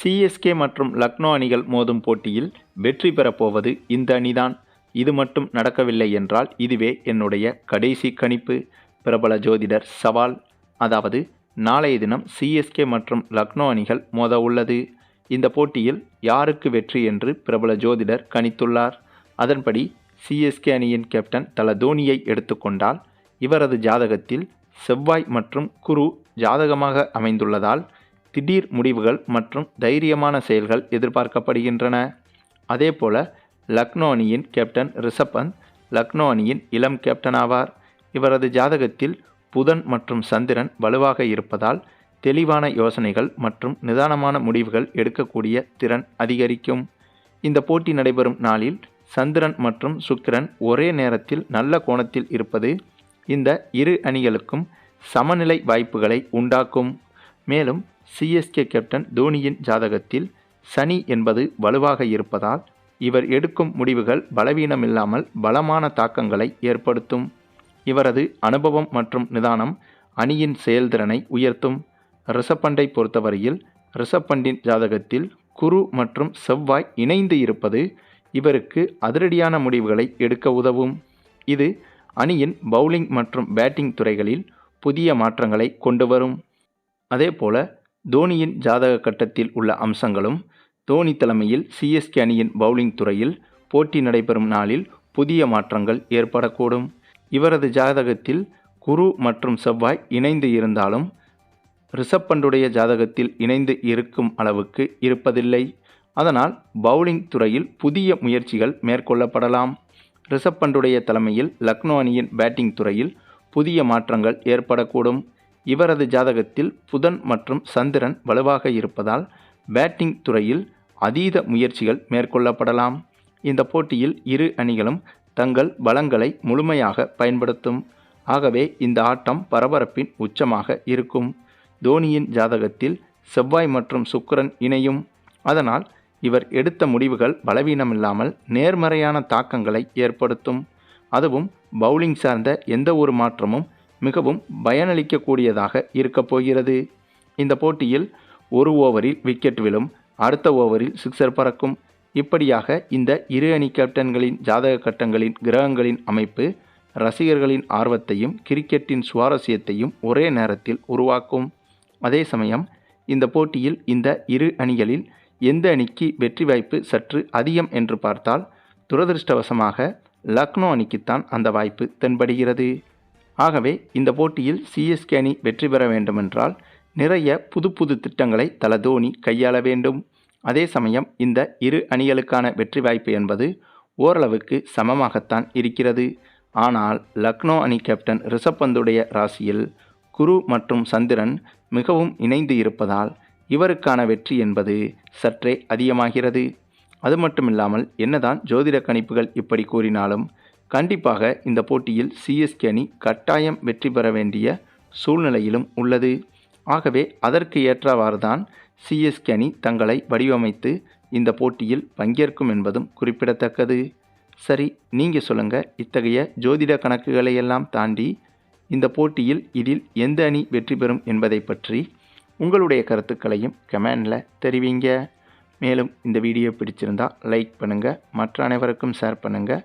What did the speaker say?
CSK மற்றும் லக்னோ அணிகள் மோதும் போட்டியில் வெற்றி பெறப்போவது இந்த அணிதான். இது மட்டும் நடக்கவில்லை என்றால் இதுவே என்னுடைய கடைசி கணிப்பு. பிரபல ஜோதிடர் சவால். அதாவது நாளைய தினம் சிஎஸ்கே மற்றும் லக்னோ அணிகள் மோத உள்ளது. இந்த போட்டியில் யாருக்கு வெற்றி என்று பிரபல ஜோதிடர் கணித்துள்ளார். அதன்படி சிஎஸ்கே அணியின் கேப்டன் தல தோனியை எடுத்துக்கொண்டால் இவரது ஜாதகத்தில் செவ்வாய் மற்றும் குரு ஜாதகமாக அமைந்துள்ளதால் திடீர் முடிவுகள் மற்றும் தைரியமான செயல்கள் எதிர்பார்க்கப்படுகின்றன. அதேபோல லக்னோ அணியின் கேப்டன் ரிஷப் பந்த் லக்னோ அணியின் இளம் கேப்டன் ஆவார். இவரது ஜாதகத்தில் புதன் மற்றும் சந்திரன் வலுவாக இருப்பதால் தெளிவான யோசனைகள் மற்றும் நிதானமான முடிவுகள் எடுக்கக்கூடிய திறன் அதிகரிக்கும். இந்த போட்டி நடைபெறும் நாளில் சந்திரன் மற்றும் சுக்கிரன் ஒரே நேரத்தில் நல்ல கோணத்தில் இருப்பது இந்த இரு அணிகளுக்கும் சமநிலை வாய்ப்புகளை உண்டாக்கும். மேலும் சிஎஸ்கே கேப்டன் தோனியின் ஜாதகத்தில் சனி என்பது வலுவாக இருப்பதால் இவர் எடுக்கும் முடிவுகள் பலவீனமில்லாமல் பலமான தாக்கங்களை ஏற்படுத்தும். இவரது அனுபவம் மற்றும் நிதானம் அணியின் செயல்திறனை உயர்த்தும். ரிஷப்பண்டை பொறுத்தவரையில் ரிஷப்பண்டின் ஜாதகத்தில் குரு மற்றும் செவ்வாய் இணைந்து இருப்பது இவருக்கு அதிரடியான முடிவுகளை எடுக்க உதவும். இது அணியின் பவுலிங் மற்றும் பேட்டிங் துறைகளில் புதிய மாற்றங்களை கொண்டு வரும். அதேபோல தோனியின் ஜாதக கட்டத்தில் உள்ள அம்சங்களும் தோனி தலைமையில் சிஎஸ்கே அணியின் பவுலிங் துறையில் போட்டி நடைபெறும் நாளில் புதிய மாற்றங்கள் ஏற்படக்கூடும். இவரது ஜாதகத்தில் குரு மற்றும் செவ்வாய் இணைந்து இருந்தாலும் ரிஷப் பண்டுடைய ஜாதகத்தில் இணைந்து இருக்கும் அளவுக்கு இருப்பதில்லை. அதனால் பவுலிங் துறையில் புதிய முயற்சிகள் மேற்கொள்ளப்படலாம். ரிஷப் பண்டுடைய தலைமையில் லக்னோ அணியின் பேட்டிங் துறையில் புதிய மாற்றங்கள் ஏற்படக்கூடும். இவரது ஜாதகத்தில் புதன் மற்றும் சந்திரன் வலுவாக இருப்பதால் பேட்டிங் துறையில் அதீத முயற்சிகள் மேற்கொள்ளப்படலாம். இந்த போட்டியில் இரு அணிகளும் தங்கள் பலங்களை முழுமையாக பயன்படுத்தும். ஆகவே இந்த ஆட்டம் பரபரப்பின் உச்சமாக இருக்கும். தோனியின் ஜாதகத்தில் செவ்வாய் மற்றும் சுக்கரன் இணையும். அதனால் இவர் எடுத்த முடிவுகள் பலவீனமில்லாமல் நேர்மறையான தாக்கங்களை ஏற்படுத்தும். அதுவும் பவுலிங் சார்ந்த எந்த ஒரு மாற்றமும் மிகவும் பயனளிக்கக்கூடியதாக இருக்கப் போகிறது. இந்த போட்டியில் ஒரு ஓவரில் விக்கெட் விழும் அடுத்த ஓவரில் சிக்ஸர் பறக்கும். இப்படியாக இந்த இரு அணி கேப்டன்களின் ஜாதக கட்டங்களின் கிரகங்களின் அமைப்பு ரசிகர்களின் ஆர்வத்தையும் கிரிக்கெட்டின் சுவாரஸ்யத்தையும் ஒரே நேரத்தில் உருவாக்கும். அதே சமயம் இந்த போட்டியில் இந்த இரு அணிகளில் எந்த அணிக்கு வெற்றி வாய்ப்பு சற்று அதிகம் என்று பார்த்தால் துரதிருஷ்டவசமாக லக்னோ அணிக்குத்தான் அந்த வாய்ப்பு தென்படுகிறது. ஆகவே இந்த போட்டியில் சிஎஸ்கே அணி வெற்றி பெற வேண்டுமென்றால் நிறைய புது புது திட்டங்களை தல தோனி கையாள வேண்டும். அதே சமயம் இந்த இரு அணிகளுக்கான வெற்றி வாய்ப்பு என்பது ஓரளவுக்கு சமமாகத்தான் இருக்கிறது. ஆனால் லக்னோ அணி கேப்டன் ரிஷப் பந்துடைய ராசியில் குரு மற்றும் சந்திரன் மிகவும் இணைந்து இருப்பதால் இவருக்கான வெற்றி என்பது சற்றே அதிகமாகிறது. அது மட்டுமில்லாமல் என்னதான் ஜோதிட கணிப்புகள் இப்படி கூறினாலும் கண்டிப்பாக இந்த போட்டியில் சிஎஸ்கே அணி கட்டாயம் வெற்றி பெற வேண்டிய சூழ்நிலையிலும் உள்ளது. ஆகவே அதற்கு ஏற்றவாறு தான் சிஎஸ்கே அணி தங்களை வடிவமைத்து இந்த போட்டியில் பங்கேற்கும் என்பதும் குறிப்பிடத்தக்கது. சரி நீங்கள் சொல்லுங்கள் இத்தகைய ஜோதிட கணக்குகளை எல்லாம் தாண்டி இந்த போட்டியில் இதில் எந்த அணி வெற்றி பெறும் என்பதை பற்றி உங்களுடைய கருத்துக்களையும் கமெண்டில் தெரிவிங்க. மேலும் இந்த வீடியோ பிடிச்சிருந்தால் லைக் பண்ணுங்கள் மற்ற அனைவருக்கும் ஷேர் பண்ணுங்கள்